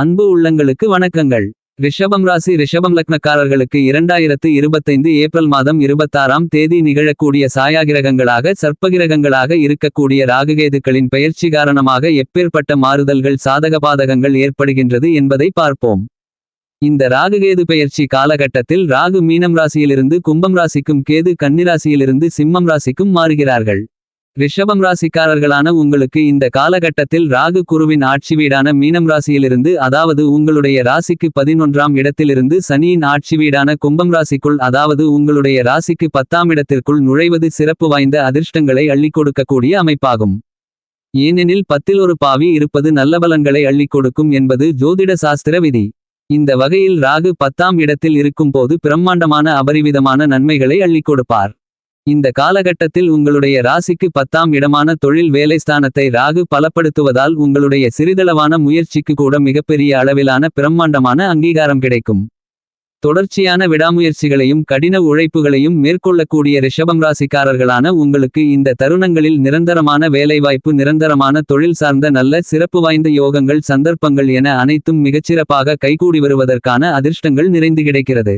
அன்பு உள்ளங்களுக்கு வணக்கங்கள். ரிஷபம் ராசி ரிஷபம் லக்னக்காரர்களுக்கு இரண்டாயிரத்து இருபத்தைந்து ஏப்ரல் மாதம் இருபத்தாறாம் தேதி நிகழக்கூடிய சாயாகிரகங்களாக சர்ப்பகிரகங்களாக இருக்கக்கூடிய ராகுகேதுக்களின் பெயர்ச்சி காரணமாக எப்பேற்பட்ட மாறுதல்கள் சாதக பாதகங்கள் ஏற்படுகின்றது என்பதை பார்ப்போம். இந்த ராகுகேது பெயர்ச்சி காலகட்டத்தில் ராகு மீனம் ராசியிலிருந்து கும்பம் ராசிக்கும் கேது கன்னிராசியிலிருந்து சிம்மம் ராசிக்கும் மாறுகிறார்கள். ரிஷபம் ராசிக்காரர்களான உங்களுக்கு இந்த காலகட்டத்தில் ராகு குருவின் ஆட்சி வீடான மீனம் ராசியிலிருந்து அதாவது உங்களுடைய ராசிக்கு பதினொன்றாம் இடத்திலிருந்து சனியின் ஆட்சி வீடான கும்பம் ராசிக்குள் அதாவது உங்களுடைய ராசிக்கு பத்தாம் இடத்திற்குள் நுழைவது சிறப்பு வாய்ந்த அதிர்ஷ்டங்களை அள்ளிக் கொடுக்கக்கூடிய அமைப்பாகும். ஏனெனில் பத்தில் ஒரு பாவி இருப்பது நல்ல பலன்களை அள்ளிக் கொடுக்கும் என்பது ஜோதிட சாஸ்திர விதி. இந்த வகையில் ராகு பத்தாம் இடத்தில் இருக்கும்போது பிரம்மாண்டமான அபரிவிதமான நன்மைகளை அள்ளிக் கொடுப்பார். இந்த காலகட்டத்தில் உங்களுடைய ராசிக்கு பத்தாம் இடமான தொழில் வேலை ஸ்தானத்தை ராகு பலப்படுத்துவதால் உங்களுடைய சிறிதளவான முயற்சிக்கு கூட மிகப்பெரிய அளவிலான பிரம்மாண்டமான அங்கீகாரம் கிடைக்கும். தொடர்ச்சியான விடாமுயற்சிகளையும் கடின உழைப்புகளையும் மேற்கொள்ளக்கூடிய ரிஷபம் ராசிக்காரர்களான உங்களுக்கு இந்த தருணங்களில் நிரந்தரமான வேலைவாய்ப்பு நிரந்தரமான தொழில் சார்ந்த நல்ல சிறப்பு வாய்ந்த யோகங்கள் சந்தர்ப்பங்கள் என அனைத்தும் மிகச்சிறப்பாக கைகூடி வருவதற்கான அதிர்ஷ்டங்கள் நிறைந்து கிடைக்கிறது.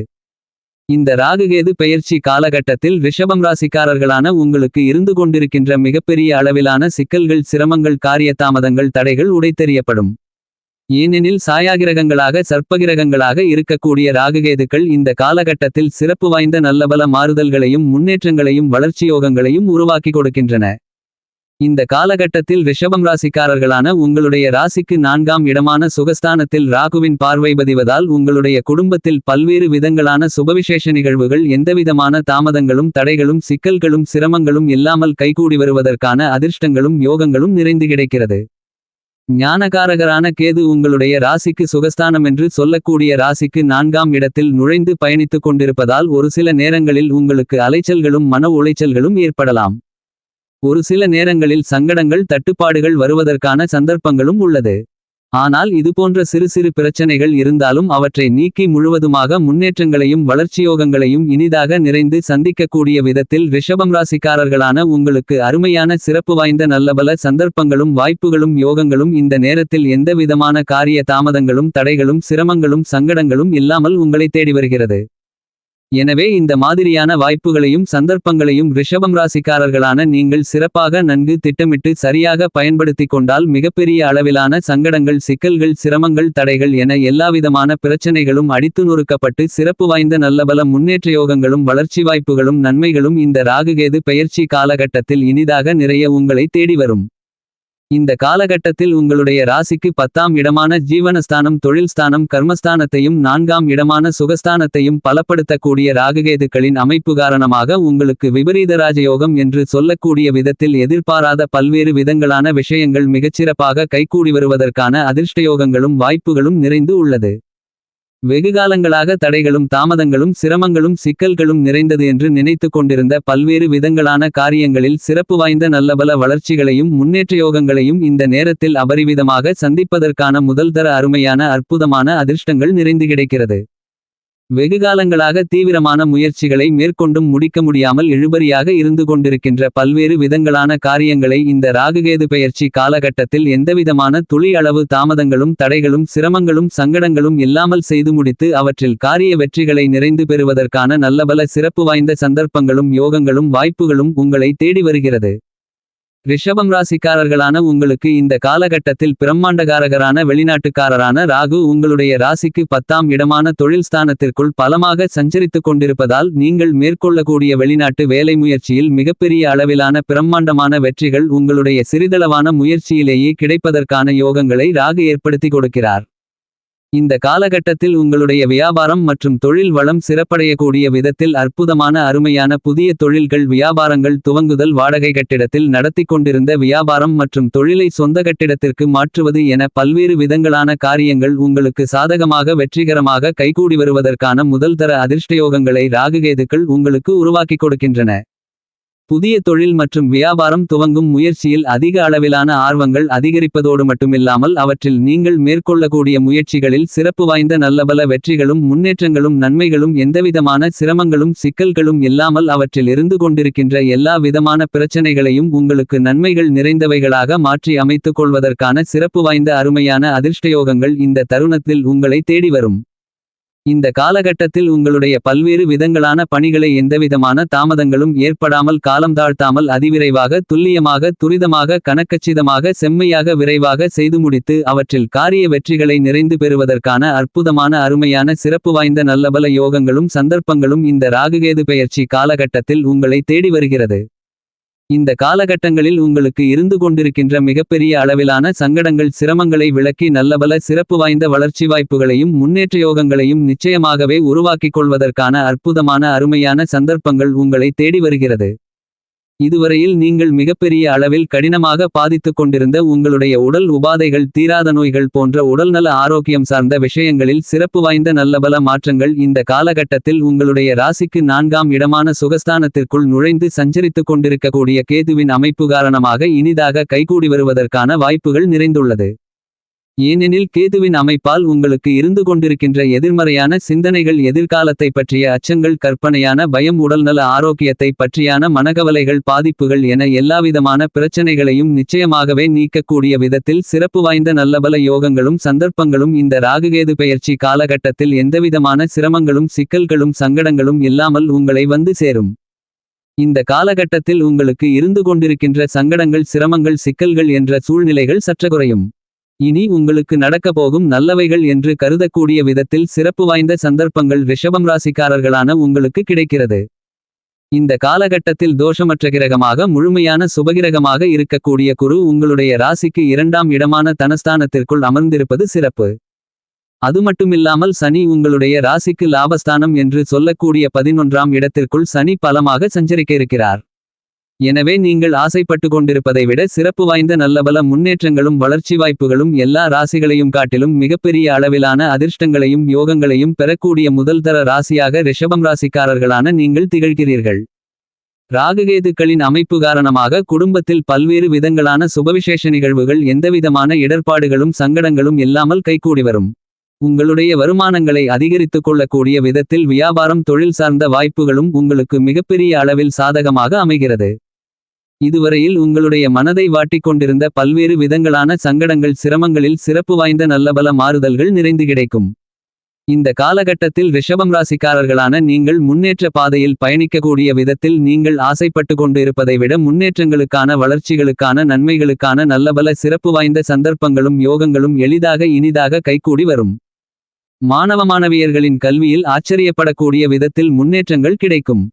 இந்த ராகுகேது பெயர்ச்சி காலகட்டத்தில் ரிஷபம் ராசிக்காரர்களான உங்களுக்கு இருந்து கொண்டிருக்கின்ற மிகப்பெரிய அளவிலான சிக்கல்கள் சிரமங்கள் காரியதாமதங்கள் தடைகள் உடைத்தெறியப்படும். ஏனெனில் சாயாகிரகங்களாக சர்ப்பகிரகங்களாக இருக்கக்கூடிய ராகுகேதுக்கள் இந்த காலகட்டத்தில் சிறப்பு வாய்ந்த நல்லபல மாறுதல்களையும் முன்னேற்றங்களையும் வளர்ச்சியோகங்களையும் உருவாக்கி கொடுக்கின்றன. இந்த காலகட்டத்தில் ரிஷபம் ராசிக்காரர்களான உங்களுடைய ராசிக்கு நான்காம் இடமான சுகஸ்தானத்தில் ராகுவின் பார்வை பதிவதால் உங்களுடைய குடும்பத்தில் பல்வேறு விதங்களான சுபவிசேஷ நிகழ்வுகள் எந்தவிதமான தாமதங்களும் தடைகளும் சிக்கல்களும் சிரமங்களும் இல்லாமல் கைகூடி வருவதற்கான அதிர்ஷ்டங்களும் யோகங்களும் நிறைந்து கிடைக்கிறது. ஞானகாரகரான கேது உங்களுடைய ராசிக்கு சுகஸ்தானம் என்று சொல்லக்கூடிய ராசிக்கு நான்காம் இடத்தில் நுழைந்து பயணித்துக் கொண்டிருப்பதால் ஒரு சில நேரங்களில் உங்களுக்கு அலைச்சல்களும் மன உளைச்சல்களும் ஏற்படலாம். ஒரு சில நேரங்களில் சங்கடங்கள் தட்டுப்பாடுகள் வருவதற்கான சந்தர்ப்பங்களும் உள்ளது. ஆனால் இதுபோன்ற சிறு சிறு பிரச்சனைகள் இருந்தாலும் அவற்றை நீக்கி முழுவதுமாக முன்னேற்றங்களையும் வளர்ச்சியோகங்களையும் இனிதாக நிறைந்து சந்திக்கக்கூடிய விதத்தில் ரிஷபம் ராசிக்காரர்களான உங்களுக்கு அருமையான சிறப்பு வாய்ந்த நல்லபல சந்தர்ப்பங்களும் வாய்ப்புகளும் யோகங்களும் இந்த நேரத்தில் எந்தவிதமான காரிய தாமதங்களும் தடைகளும் சிரமங்களும் சங்கடங்களும் இல்லாமல் உங்களை தேடி வருகிறது. எனவே இந்த மாதிரியான வாய்ப்புகளையும் சந்தர்ப்பங்களையும் ரிஷபம் ராசிக்காரர்களான நீங்கள் சிறப்பாக நன்கு திட்டமிட்டு சரியாக பயன்படுத்திக் கொண்டால் மிகப்பெரிய அளவிலான சங்கடங்கள் சிக்கல்கள் சிரமங்கள் தடைகள் என எல்லாவிதமான பிரச்சனைகளும் அடித்து நொறுக்கப்பட்டு சிறப்பு வாய்ந்த நல்லபல முன்னேற்ற யோகங்களும் வளர்ச்சி வாய்ப்புகளும் நன்மைகளும் இந்த ராகுகேது பெயர்ச்சி காலகட்டத்தில் இனிதாக நிறைய உங்களை தேடி வரும். இந்த காலகட்டத்தில் உங்களுடைய ராசிக்கு பத்தாம் இடமான ஜீவனஸ்தானம் தொழில் ஸ்தானம் கர்மஸ்தானத்தையும் நான்காம் இடமான சுகஸ்தானத்தையும் பலப்படுத்தக்கூடிய ராககேதுக்களின் அமைப்பு காரணமாக உங்களுக்கு விபரீத ராஜயோகம் என்று சொல்லக்கூடிய விதத்தில் எதிர்பாராத பல்வேறு விதங்களான விஷயங்கள் மிகச்சிறப்பாக கைகூடி வருவதற்கான அதிர்ஷ்டயோகங்களும் வாய்ப்புகளும் நிறைந்து உள்ளது. வெகுகாலங்களாக தடைகளும் தாமதங்களும் சிரமங்களும் சிக்கல்களும் நிறைந்தது என்று நினைத்து கொண்டிருந்த பல்வேறு விதங்களான காரியங்களில் சிறப்பு வாய்ந்த நல்லபல வளர்ச்சிகளையும் முன்னேற்ற யோகங்களையும் இந்த நேரத்தில் அபரிவிதமாக சந்திப்பதற்கான முதல்தர அருமையான அற்புதமான அதிர்ஷ்டங்கள் நிறைந்து கிடைக்கிறது. வெகுகாலங்களாக தீவிரமான முயற்சிகளை மேற்கொண்டும் முடிக்க முடியாமல் இழுபறியாக இருந்து கொண்டிருக்கின்ற பல்வேறு விதங்களான காரியங்களை இந்த ராகுகேது பெயர்ச்சி காலகட்டத்தில் எந்தவிதமான துளி அளவு தாமதங்களும் தடைகளும் சிரமங்களும் சங்கடங்களும் இல்லாமல் செய்து முடித்து அவற்றில் காரிய வெற்றிகளை நிறைந்து பெறுவதற்கான நல்லபல சிறப்பு வாய்ந்த சந்தர்ப்பங்களும் யோகங்களும் வாய்ப்புகளும் உங்களை தேடி வருகிறது. ரிஷபம் ராசிக்காரர்களான உங்களுக்கு இந்த காலகட்டத்தில் பிரம்மாண்டகாரகரான வெளிநாட்டுக்காரரான ராகு உங்களுடைய ராசிக்கு பத்தாம் இடமான தொழில் ஸ்தானத்திற்குள் பலமாக சஞ்சரித்துக் கொண்டிருப்பதால் நீங்கள் மேற்கொள்ளக்கூடிய வெளிநாட்டு வேலை முயற்சியில் மிகப்பெரிய அளவிலான பிரம்மாண்டமான வெற்றிகள் உங்களுடைய சிறிதளவான முயற்சியிலேயே கிடைப்பதற்கான யோகங்களை ராகு ஏற்படுத்தி கொடுக்கிறார். இந்த காலகட்டத்தில் உங்களுடைய வியாபாரம் மற்றும் தொழில் வளம் சிறப்படையக்கூடிய விதத்தில் அற்புதமான அருமையான புதிய தொழில்கள் வியாபாரங்கள் துவங்குதல் வாடகை கட்டிடத்தில் நடத்தி கொண்டிருந்த வியாபாரம் மற்றும் தொழிலை சொந்த கட்டிடத்திற்கு மாற்றுவது என பல்வேறு விதங்களான காரியங்கள் உங்களுக்கு சாதகமாக வெற்றிகரமாக கைகூடி வருவதற்கான முதல்தர அதிர்ஷ்டயோகங்களை ராகுகேதுக்கள் உங்களுக்கு உருவாக்கிக் கொடுக்கின்றன. புதிய தொழில் மற்றும் வியாபாரம் துவங்கும் முயற்சியில் அதிக அளவிலான ஆர்வங்கள் அதிகரிப்பதோடு மட்டுமில்லாமல் அவற்றில் நீங்கள் மேற்கொள்ளக்கூடிய முயற்சிகளில் சிறப்பு வாய்ந்த நல்லபல வெற்றிகளும் முன்னேற்றங்களும் நன்மைகளும் எந்தவிதமான சிரமங்களும் சிக்கல்களும் இல்லாமல் அவற்றில் இருந்து கொண்டிருக்கின்ற எல்லா விதமான பிரச்சனைகளையும் உங்களுக்கு நன்மைகள் நிறைந்தவைகளாக மாற்றி அமைத்துக் கொள்வதற்கான சிறப்பு வாய்ந்த அருமையான அதிர்ஷ்டயோகங்கள் இந்த தருணத்தில் உங்களை தேடி வரும். இந்த காலகட்டத்தில் உங்களுடைய பல்வேறு விதங்களான பணிகளை எந்தவிதமான தாமதங்களும் ஏற்படாமல் காலம் தாழ்த்தாமல் அதிவிரைவாக துல்லியமாக துரிதமாக கணக்கச்சிதமாக செம்மையாக விரைவாக செய்து முடித்து அவற்றில் காரிய வெற்றிகளை நிறைந்து பெறுவதற்கான அற்புதமான அருமையான சிறப்பு வாய்ந்த நல்லபல யோகங்களும் சந்தர்ப்பங்களும் இந்த ராகுகேது பெயர்ச்சி காலகட்டத்தில் உங்களை தேடி வருகிறது. இந்த காலகட்டங்களில் உங்களுக்கு இருந்து கொண்டிருக்கின்ற மிகப்பெரிய அளவிலான சங்கடங்கள் சிரமங்களை விளக்கி நல்லபல சிறப்பு வாய்ந்த வளர்ச்சி வாய்ப்புகளையும் முன்னேற்ற யோகங்களையும் நிச்சயமாகவே உருவாக்கிக் கொள்வதற்கான அற்புதமான அருமையான சந்தர்ப்பங்கள் உங்களை தேடி வருகிறது. இதுவரையில் நீங்கள் மிகப்பெரிய அளவில் கடினமாக பாதித்துக் கொண்டிருந்த உங்களுடைய உடல் உபாதைகள் தீராத நோய்கள் போன்ற உடல்நல ஆரோக்கியம் சார்ந்த விஷயங்களில் சிறப்பு வாய்ந்த நல்லபல மாற்றங்கள் இந்த காலகட்டத்தில் உங்களுடைய ராசிக்கு நான்காம் இடமான சுகஸ்தானத்திற்குள் நுழைந்து சஞ்சரித்துக் கொண்டிருக்கக்கூடிய கேதுவின் அமைப்பு காரணமாக இனிதாக கைகூடி வருவதற்கான வாய்ப்புகள் நிறைந்துள்ளது. ஏனெனில் கேதுவின் அமைப்பால் உங்களுக்கு இருந்து கொண்டிருக்கின்ற எதிர்மறையான சிந்தனைகள் எதிர்காலத்தை பற்றிய அச்சங்கள் கற்பனையான பயம் உடல்நல ஆரோக்கியத்தை பற்றியான மனகவலைகள் பாதிப்புகள் என எல்லாவிதமான பிரச்சனைகளையும் நிச்சயமாகவே நீக்கக்கூடிய விதத்தில் சிறப்பு வாய்ந்த நல்லபல யோகங்களும் சந்தர்ப்பங்களும் இந்த ராகுகேது பெயர்ச்சி காலகட்டத்தில் எந்தவிதமான சிரமங்களும் சிக்கல்களும் சங்கடங்களும் இல்லாமல் உங்களை வந்து சேரும். இந்த காலகட்டத்தில் உங்களுக்கு இருந்து கொண்டிருக்கின்ற சங்கடங்கள் சிரமங்கள் சிக்கல்கள் என்ற சூழ்நிலைகள் சற்ற குறையும். இனி உங்களுக்கு நடக்கப்போகும் நல்லவைகள் என்று கருதக்கூடிய விதத்தில் சிறப்பு வாய்ந்த சந்தர்ப்பங்கள் ரிஷபம் ராசிக்காரர்களான உங்களுக்கு கிடைக்கிறது. இந்த காலகட்டத்தில் தோஷமற்ற கிரகமாக முழுமையான சுபகிரகமாக இருக்கக்கூடிய குரு உங்களுடைய ராசிக்கு இரண்டாம் இடமான தனஸ்தானத்திற்குள் அமர்ந்திருப்பது சிறப்பு. அது மட்டுமில்லாமல் சனி உங்களுடைய ராசிக்கு லாபஸ்தானம் என்று சொல்லக்கூடிய பதினொன்றாம் இடத்திற்குள் சனி பலமாக சஞ்சரிக்க இருக்கிறார். எனவே நீங்கள் ஆசைப்பட்டு கொண்டிருப்பதை விட சிறப்பு வாய்ந்த நல்லபல முன்னேற்றங்களும் வளர்ச்சி வாய்ப்புகளும் எல்லா ராசிகளையும் காட்டிலும் மிகப்பெரிய அளவிலான அதிர்ஷ்டங்களையும் யோகங்களையும் பெறக்கூடிய முதல்தர ராசியாக ரிஷபம் ராசிக்காரர்களான நீங்கள் திகழ்கிறீர்கள். ராகுகேதுக்களின் அமைப்பு காரணமாக குடும்பத்தில் பல்வேறு விதங்களான சுபவிசேஷ நிகழ்வுகள் எந்தவிதமான இடர்பாடுகளும் சங்கடங்களும் இல்லாமல் கைகூடி வரும். உங்களுடைய வருமானங்களை அதிகரித்துக் கொள்ளக்கூடிய விதத்தில் வியாபாரம் தொழில் சார்ந்த வாய்ப்புகளும் உங்களுக்கு மிகப்பெரிய அளவில் சாதகமாக அமைகிறது. இதுவரையில் உங்களுடைய மனதை வாட்டிக் கொண்டிருந்த பல்வேறு விதங்களான சங்கடங்கள் சிரமங்களில் சிறப்பு வாய்ந்த நல்லபல மாறுதல்கள் நிறைந்து கிடைக்கும். இந்த காலகட்டத்தில் ரிஷபம் ராசிக்காரர்களான நீங்கள் முன்னேற்ற பாதையில் பயணிக்கக்கூடிய விதத்தில் நீங்கள் ஆசைப்பட்டு கொண்டு இருப்பதை விட முன்னேற்றங்களுக்கான வளர்ச்சிகளுக்கான நன்மைகளுக்கான நல்லபல சிறப்பு வாய்ந்த சந்தர்ப்பங்களும் யோகங்களும் எளிதாக இனிதாக கைகூடி வரும். மாணவ மாணவியர்களின் கல்வியில் ஆச்சரியப்படக்கூடிய விதத்தில் முன்னேற்றங்கள் கிடைக்கும்.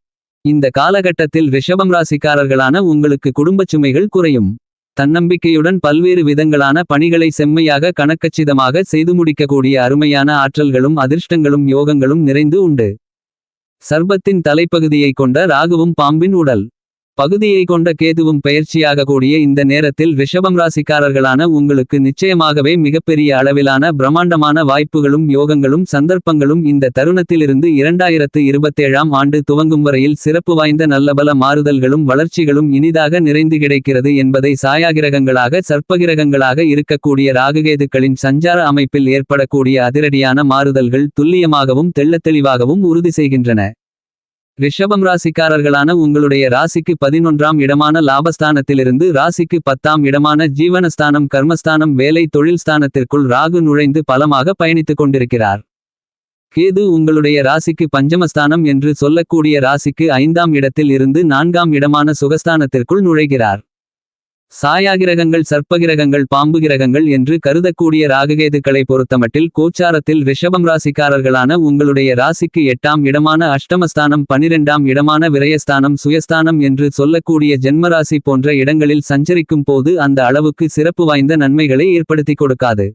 இந்த காலகட்டத்தில் ரிஷபம் ராசிக்காரர்களான உங்களுக்கு குடும்பச் சுமைகள் குறையும். தன்னம்பிக்கையுடன் பல்வேறு விதங்களான பணிகளை செம்மையாக கணக்கச்சிதமாக செய்து முடிக்கக்கூடிய அருமையான ஆற்றல்களும் அதிர்ஷ்டங்களும் யோகங்களும் நிறைந்து உண்டு. சர்பத்தின் தலைப்பகுதியை கொண்ட ராகுவும் பாம்பின் உடல். பகுதியை கொண்ட கேதுவும் பயிற்சியாக கூடிய இந்த நேரத்தில் ரிஷபம் ராசிக்காரர்களான உங்களுக்கு நிச்சயமாகவே மிகப்பெரிய அளவிலான பிரம்மாண்டமான வாய்ப்புகளும் யோகங்களும் சந்தர்ப்பங்களும் இந்த தருணத்திலிருந்து இரண்டாயிரத்து இருபத்தேழாம் ஆண்டு துவங்கும் வரையில் சிறப்பு வாய்ந்த நல்லபல மாறுதல்களும் வளர்ச்சிகளும் இனிதாக நிறைந்து கிடைக்கிறது என்பதை சாயாகிரகங்களாக சர்ப்பகிரகங்களாக இருக்கக்கூடிய ராகுகேதுக்களின் சஞ்சார அமைப்பில் ஏற்படக்கூடிய அதிரடியான மாறுதல்கள் துல்லியமாகவும் தெள்ளத்தெளிவாகவும் உறுதி செய்கின்றன. ரிஷபம் ராசிக்காரர்களான உங்களுடைய ராசிக்கு பதினொன்றாம் இடமான லாபஸ்தானத்திலிருந்து ராசிக்கு பத்தாம் இடமான ஜீவனஸ்தானம் கர்மஸ்தானம் வேலை தொழில் ஸ்தானத்திற்குள் ராகு நுழைந்து பலமாக பயணித்துக் கொண்டிருக்கிறார். கேது உங்களுடைய ராசிக்கு பஞ்சமஸ்தானம் என்று சொல்லக்கூடிய ராசிக்கு ஐந்தாம் இடத்தில் இருந்து நான்காம் இடமான சுகஸ்தானத்திற்குள் நுழைகிறார். சாயாகிரகங்கள் சர்ப்பகிரகங்கள் பாம்பு கிரகங்கள் என்று கருதக்கூடிய ராககேதுக்களை பொறுத்தமட்டில் கோச்சாரத்தில் ரிஷபம் ராசிக்காரர்களான உங்களுடைய ராசிக்கு எட்டாம் இடமான அஷ்டமஸ்தானம் பனிரெண்டாம் இடமான விரயஸ்தானம் சுயஸ்தானம் என்று சொல்லக்கூடிய ஜென்மராசி போன்ற இடங்களில் சஞ்சரிக்கும் போது அந்த அளவுக்கு சிறப்பு வாய்ந்த நன்மைகளை ஏற்படுத்திக் கொடுக்காது.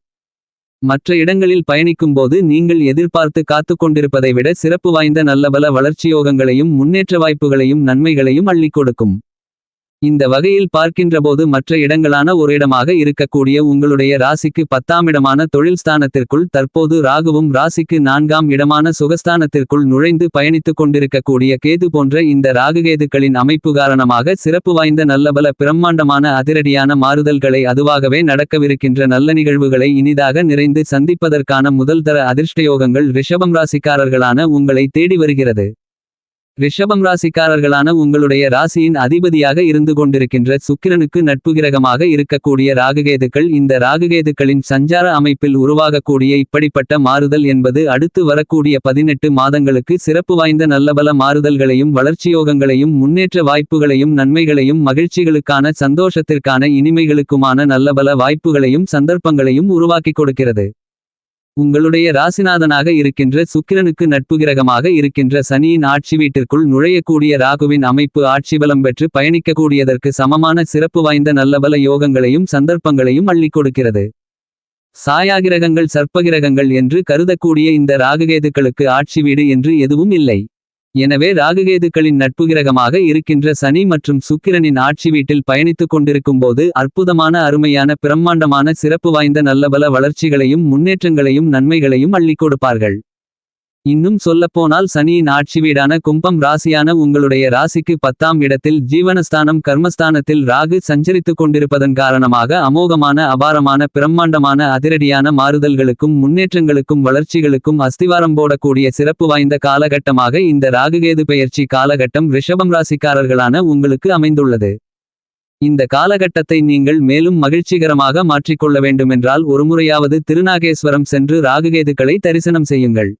மற்ற இடங்களில் பயணிக்கும்போது நீங்கள் எதிர்பார்த்து காத்துக் கொண்டிருப்பதை விட சிறப்பு வாய்ந்த நல்லபல வளர்ச்சியோகங்களையும் முன்னேற்ற வாய்ப்புகளையும் நன்மைகளையும் அள்ளிக் கொடுக்கும். இந்த வகையில் பார்க்கின்றபோது மற்ற இடங்களான ஒரு இடமாக இருக்கக்கூடிய உங்களுடைய ராசிக்கு பத்தாம் இடமான தொழில் ஸ்தானத்திற்குள் தற்போது ராகுவும் ராசிக்கு நான்காம் இடமான சுகஸ்தானத்திற்குள் நுழைந்து பயணித்துக் கொண்டிருக்கக்கூடிய கேது போன்ற இந்த ராகுகேதுக்களின் அமைப்பு காரணமாக சிறப்பு வாய்ந்த நல்லபல பிரம்மாண்டமான அதிரடியான மாறுதல்களை அதுவாகவே நடக்கவிருக்கின்ற நல்ல நிகழ்வுகளை இனிதாக நிறைந்து சந்திப்பதற்கான முதல் தர அதிர்ஷ்டயோகங்கள் ரிஷபம் ராசிக்காரர்களான உங்களை தேடி வருகிறது. ரிஷபம் ராசிக்காரர்களான உங்களுடைய ராசியின் அதிபதியாக இருந்து கொண்டிருக்கின்ற சுக்கிரனுக்கு நட்பு கிரகமாக இருக்கக்கூடிய ராகுகேதுக்கள் இந்த ராகுகேதுக்களின் சஞ்சார அமைப்பில் உருவாகக்கூடிய இப்படிப்பட்ட மாறுதல் என்பது அடுத்து வரக்கூடிய பதினெட்டு மாதங்களுக்கு சிறப்பு வாய்ந்த நல்லபல மாறுதல்களையும் வளர்ச்சியோகங்களையும் முன்னேற்ற வாய்ப்புகளையும் நன்மைகளையும் மகிழ்ச்சிகளுக்கான சந்தோஷத்திற்கான இனிமைகளுக்குமான நல்லபல வாய்ப்புகளையும் சந்தர்ப்பங்களையும் உருவாக்கிக் கொடுக்கிறது. உங்களுடைய ராசிநாதனாக இருக்கின்ற சுக்கிரனுக்கு நட்பு கிரகமாக இருக்கின்ற சனியின் ஆட்சி வீட்டிற்குள் நுழையக்கூடிய ராகுவின் அமைப்பு ஆட்சி பலம் பெற்று பயணிக்கக்கூடியதற்கு சமமான சிறப்பு வாய்ந்த நல்லபல யோகங்களையும் சந்தர்ப்பங்களையும் அள்ளிக் கொடுக்கிறது. சாயாகிரகங்கள் சர்ப்பகிரகங்கள் என்று கருதக்கூடிய இந்த ராகுகேதுக்களுக்கு ஆட்சி வீடு என்று எதுவும் இல்லை. எனவே ராகுகேதுக்களின் நட்பு கிரகமாக இருக்கின்ற சனி மற்றும் சுக்கிரனின் ஆட்சி வீட்டில் பயணித்துக் கொண்டிருக்கும்போது அற்புதமான அருமையான பிரம்மாண்டமான சிறப்பு வாய்ந்த நல்லபல வளர்ச்சிகளையும் முன்னேற்றங்களையும் நன்மைகளையும் அள்ளிக் கொடுப்பார்கள். இன்னும் சொல்லப்போனால் சனியின் ஆட்சி வீடான கும்பம் ராசியான உங்களுடைய ராசிக்கு பத்தாம் இடத்தில் ஜீவனஸ்தானம் கர்மஸ்தானத்தில் ராகு சஞ்சரித்துக் கொண்டிருப்பதன் காரணமாக அமோகமான அபாரமான பிரம்மாண்டமான அதிரடியான மாறுதல்களுக்கும் முன்னேற்றங்களுக்கும் வளர்ச்சிகளுக்கும் அஸ்திவாரம் போடக்கூடிய சிறப்பு வாய்ந்த காலகட்டமாக இந்த ராகுகேது பெயர்ச்சி காலகட்டம் ரிஷபம் ராசிக்காரர்களான உங்களுக்கு அமைந்துள்ளது. இந்த காலகட்டத்தை நீங்கள் மேலும் மகிழ்ச்சிகரமாக மாற்றிக்கொள்ள வேண்டுமென்றால் ஒருமுறையாவது திருநாகேஸ்வரம் சென்று ராகுகேதுக்களை தரிசனம் செய்யுங்கள்.